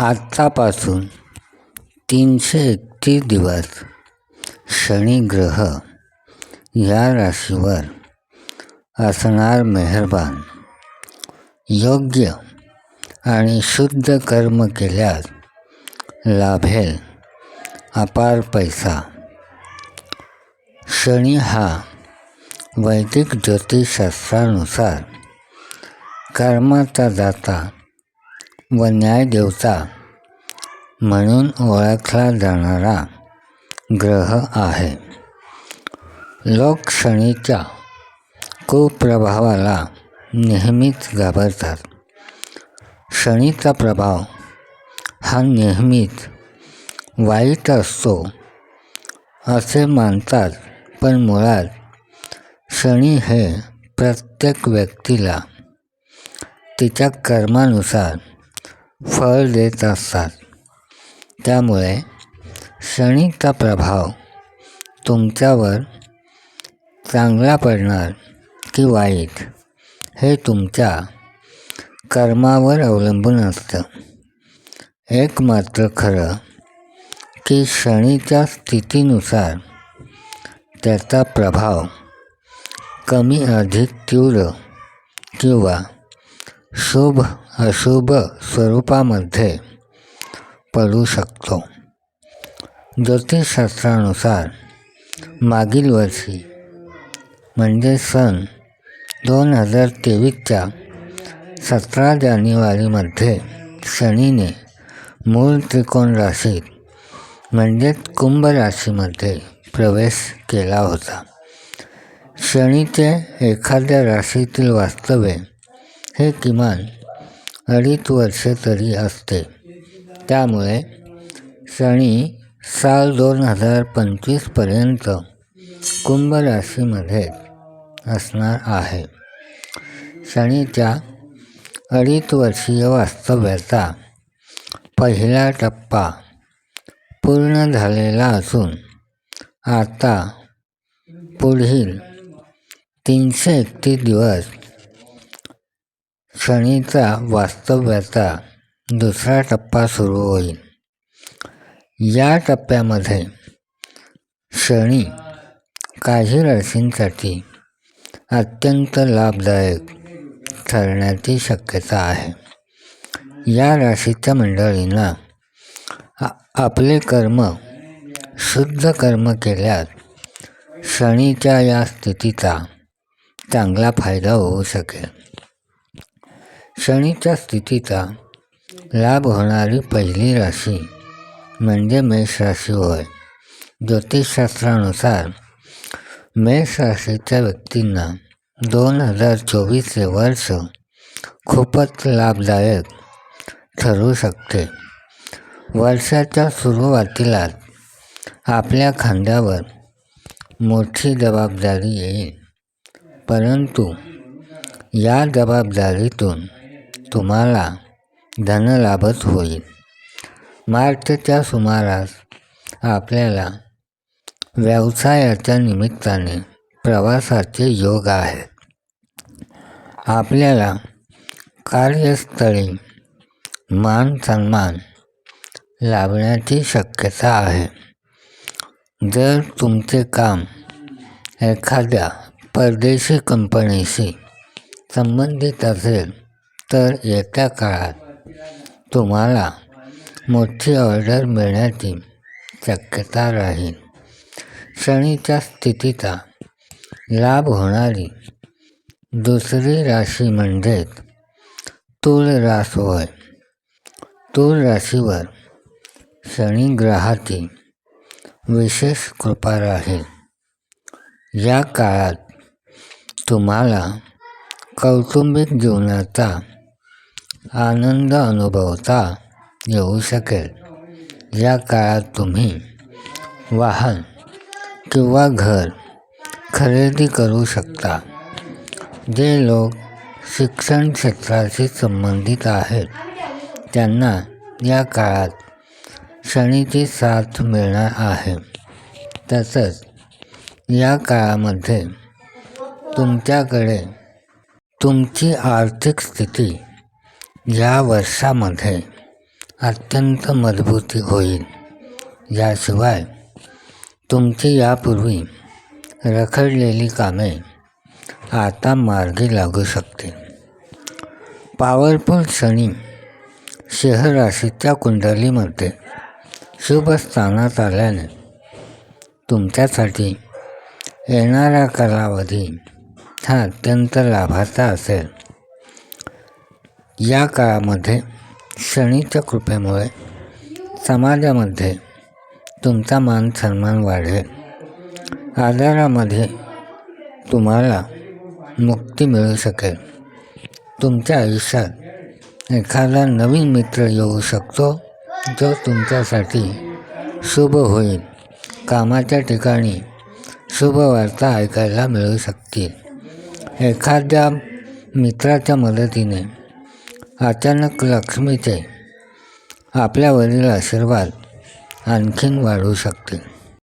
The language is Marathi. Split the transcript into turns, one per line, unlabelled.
आत्तापासून तीनशे एकतीस दिवस शनी ग्रह या राशीवर असणार मेहरबान. योग्य आणि शुद्ध कर्म केल्यास लाभेल अपार पैसा. शनी हा वैदिक ज्योतिषशास्त्रानुसार कर्माचा दाता व न्यायदेवता म्हणून ओळखला जाणारा ग्रह आहे. लोक शनीच्या कुप्रभावाला नेहमीच घाबरतात. शनीचा प्रभाव हा नेहमीच वाईट असतो असे मानतात पण मुळात शनी हे प्रत्येक व्यक्तीला तिच्या कर्मानुसार फळ देत असतात. त्यामुळे शनीचा प्रभाव तुमच्यावर चांगला पडणार की वाईट हे तुमच्या कर्मावर अवलंबून असतं. एक मात्र खरं की शनीच्या स्थितीनुसार त्याचा प्रभाव कमी अधिक तीव्र किंवा शुभ अशुभ स्वरूपामध्ये पडू शकतो. ज्योतिषशास्त्रानुसार मागील वर्षी म्हणजे सन दोन हजार तेवीसच्या सतरा जानेवारीमध्ये शनीने मूळ त्रिकोण राशीत म्हणजेच कुंभ राशीमध्ये प्रवेश केला होता. शनीचे एखाद्या राशीतील वास्तव्य हे किमान अडीच वर्ष तरी असते. त्यामुळे शनी साल दोन हजार पंचवीसपर्यंत कुंभ राशीमध्ये असणार आहे. शनीच्या अडीच वर्षीय वास्तव्याचा पहिला टप्पा पूर्ण झालेला असून आता पुढील तीनशे एकतीस दिवस सणीचा वास्तव्याचा दुसरा टप्पा सुरू होईल. या टप्प्यामध्ये शनी काही राशींसाठी अत्यंत लाभदायक ठरण्याची शक्यता आहे. या राशीच्या मंडळींना आपले कर्म शुद्ध कर्म केल्यास शनीच्या या स्थितीचा चांगला फायदा होऊ शकेल. शनीच्या स्थितीचा लाभ होणारी पहिली राशी म्हणजे मेष राशी होय. ज्योतिषशास्त्रानुसार मेष राशीच्या व्यक्तींना दोन हजार चोवीस हे वर्ष खूपच लाभदायक ठरू शकते. वर्षाच्या सुरुवातीलाच आपल्या खांद्यावर मोठी जबाबदारी येईल. परंतु या जबाबदारीतून तुम्हाला धनलाभच होईल. मार्चच्या सुमारास आपल्याला व्यवसायाच्या निमित्ताने प्रवासाचे योग आहेत. आपल्याला कार्यस्थळी मान सन्मान लाभण्याची शक्यता आहे. जर तुमचे काम एखाद्या परदेशी कंपनीशी संबंधित असेल तर येत्या काळात तुम्हाला मोठी ऑर्डर मिळण्याची शक्यता राहील. शनीच्या स्थितीचा लाभ होणारी दुसरी राशी म्हणजेच तूळ रास होय तूळ राशीवर शनी ग्रहाची विशेष कृपा राहील. या काळात तुम्हाला कौटुंबिक जीवनाचा आनंद अनुभवता येऊ शकेल. या काळात तुम्ही वाहन किंवा घर खरेदी करू शकता जे लोक शिक्षण क्षेत्राशी संबंधित आहेत. त्यांना या काळात शनीची साथ मिळणार आहे. तसंच या काळामध्ये तुमच्याकडे तुमची आर्थिक स्थिती या वर्षामध्ये अत्यंत मजबूती होईल याशिवाय तुमची यापूर्वी रखडलेली कामे आता मार्गी लागू शकतील पॉवरफुल शनी शहराशीच्या कुंडलीमध्ये शुभ स्थानात आल्याने तुमच्यासाठी येणारा कालावधी हा अत्यंत लाभाचा असेल. या काळामध्ये शनीच्या कृपेमुळे समाजामध्ये तुमचा मान सन्मान वाढेल. आजारामध्ये तुम्हाला मुक्ती मिळू शकेल. तुमच्या आयुष्यात एखादा नवीन मित्र येऊ शकतो जो तुमच्यासाठी शुभ होईल. कामाच्या ठिकाणी शुभ वार्ता ऐकायला मिळू शकतील. एखाद्या मित्राच्या मदतीने अचानक लक्ष्मीचे आपल्यावरील आशीर्वाद आणखीन वाढू शकतील